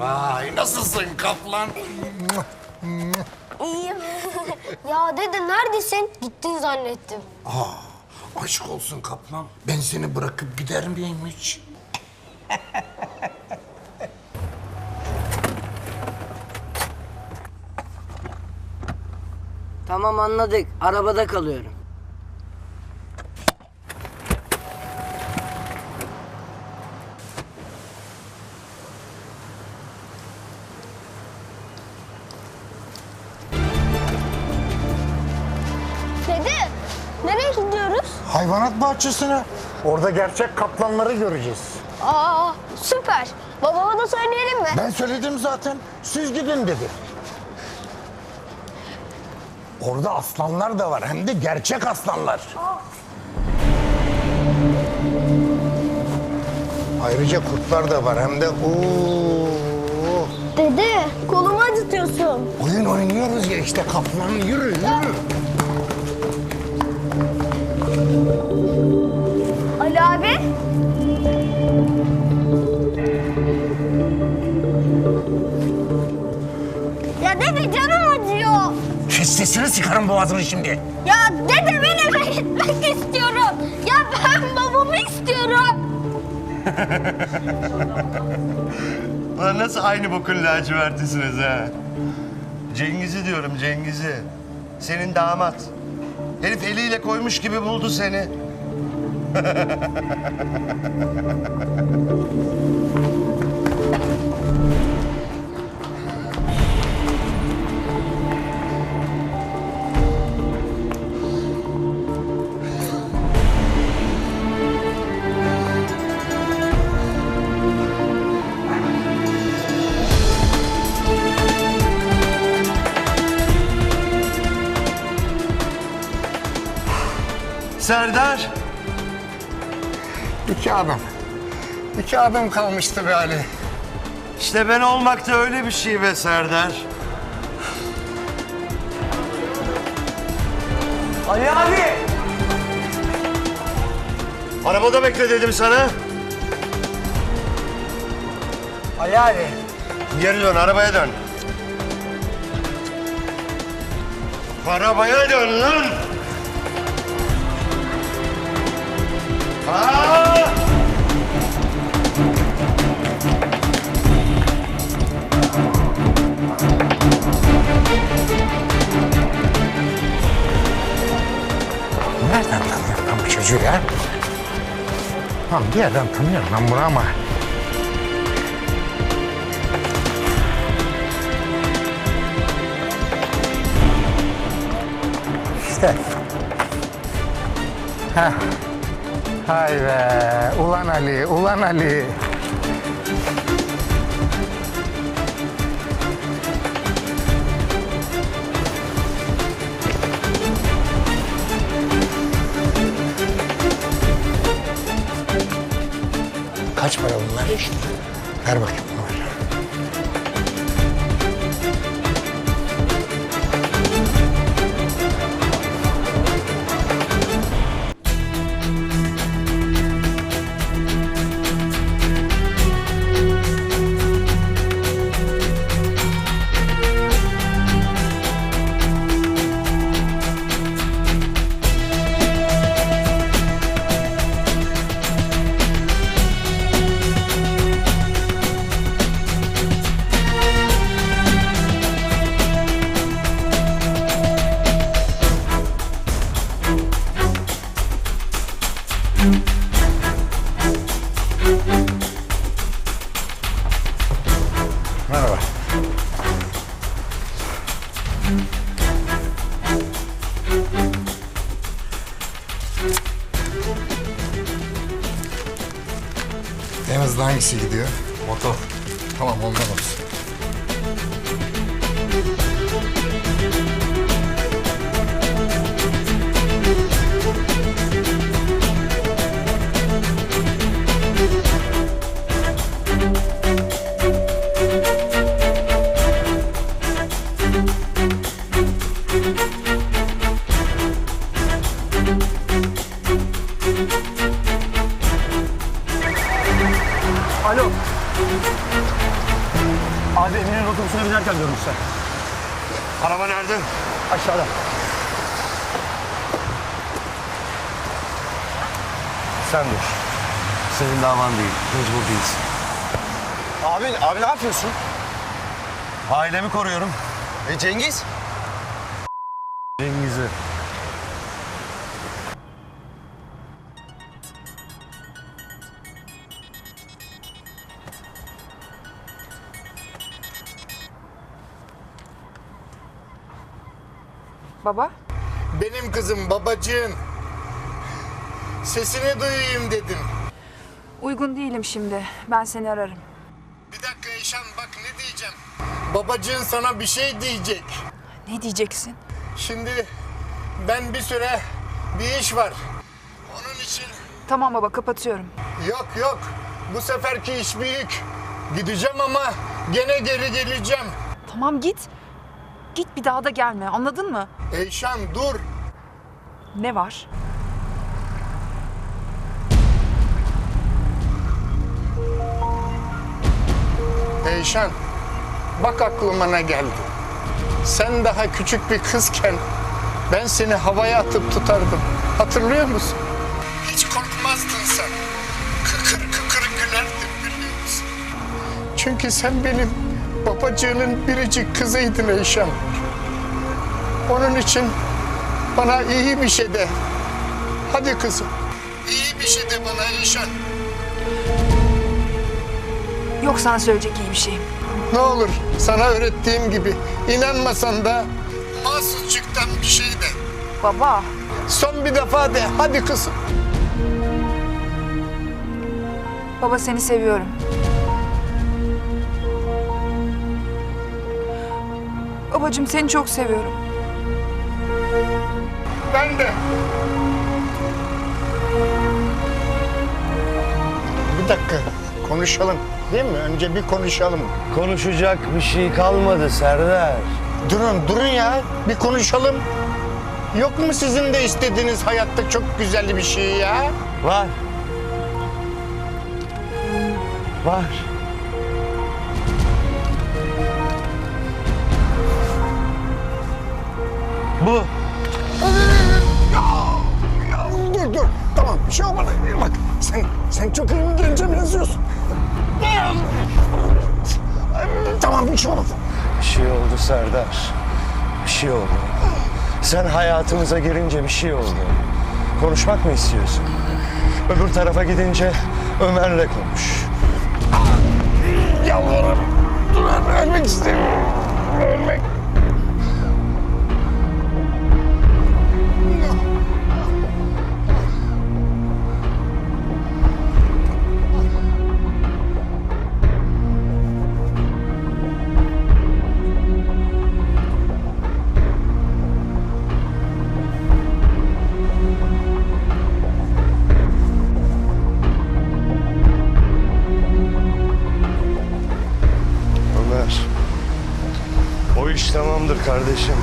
Vay nasılsın kaplan? İyiyim. ya dede neredesin? Gittin zannettim. Aa, aşk olsun kaplan. Ben seni bırakıp gider miyim hiç? Tamam anladık. Arabada kalıyorum. Hayvanat bahçesine. Orada gerçek kaplanları göreceğiz. Aa süper. Babama da söyleyelim mi? Ben söyledim zaten. Siz gidin dedi. Orada aslanlar da var. Hem de gerçek aslanlar. Ayrıca kurtlar da var. Hem de ooo. Dede kolumu acıtıyorsun. Oyun oynuyoruz ya işte kaplan yürü yürü. Dede canım acıyor. Kes sesini çıkarın boğazını şimdi. Ya dede ben eve gitmek istiyorum. Ya ben babamı istiyorum. Ulan nasıl aynı bokun lacivertisiniz ha? Cengiz'i diyorum Cengiz'i. Senin damat. Herif eliyle koymuş gibi buldu seni. Serdar. İki adam. İki adam kalmıştı be Ali. İşte ben olmak da öyle bir şey be Serdar. Ali abi! Arabada bekle dedim sana. Ali abi! Geri dön, arabaya dön. Arabaya dön lan! Nereden tanıyorum ben bu çocuğu ya? Lan bir yerden tanıyorum ben bunu ama. İşte. Heh. Hay be. Ulan Ali, ulan Ali. Kaç para bunlar? Ver bakayım Merhaba. En hızlı hangisi gidiyor? Motor. Tamam ondan olsun. Abi Emin'in otobüsüne binerken görmüşler. Araba nerede? Aşağıda. Sen dur. Senin davan değil. Mecbur değilsin. Abi, abi ne yapıyorsun? Ailemi koruyorum. E Cengiz? Cengiz'i. Baba? Benim kızım babacığın. Sesini duyayım dedim. Uygun değilim şimdi. Ben seni ararım. Bir dakika Eşan bak ne diyeceğim. Babacığın sana bir şey diyecek. Ne diyeceksin? Şimdi ben bir süre bir iş var. Onun için Tamam baba kapatıyorum. yok yok. Bu seferki iş büyük. Gideceğim ama gene geri geleceğim. Tamam git. Git bir daha da gelme. Anladın mı? Eyşan dur. Ne var? Eyşan bak aklıma ne geldi. Sen daha küçük bir kızken ben seni havaya atıp tutardım. Hatırlıyor musun? Hiç korkmazdın sen. Kıkır kıkır gülerdin biliyor musun? Çünkü sen benim babacığının biricik kızıydın Eyşan. Onun için bana iyi bir şey de. Hadi kızım. İyi bir şey de bana Eyşan. Yok sana söyleyecek iyi bir şeyim. Ne olur sana öğrettiğim gibi inanmasan da mahsusçuktan bir şey de. Baba. Son bir defa de hadi kızım. Baba seni seviyorum. Babacığım seni çok seviyorum. Ben de. Bir dakika konuşalım değil mi? Önce bir konuşalım. Konuşacak bir şey kalmadı Serdar. Durun durun ya bir konuşalım. Yok mu sizin de istediğiniz hayatta çok güzel bir şey ya? Var. Var. Bu. Dur dur tamam bir şey olmadı. Bak sen sen çok gence benziyorsun. Tamam bir şey olmadı. Bir şey oldu Serdar. Bir şey oldu. Sen hayatımıza girince bir şey oldu. Konuşmak mı istiyorsun? Öbür tarafa gidince Ömer'le konuş. Yalvarırım. Dur ölmek istemiyorum. Ölmek. Tamamdır kardeşim.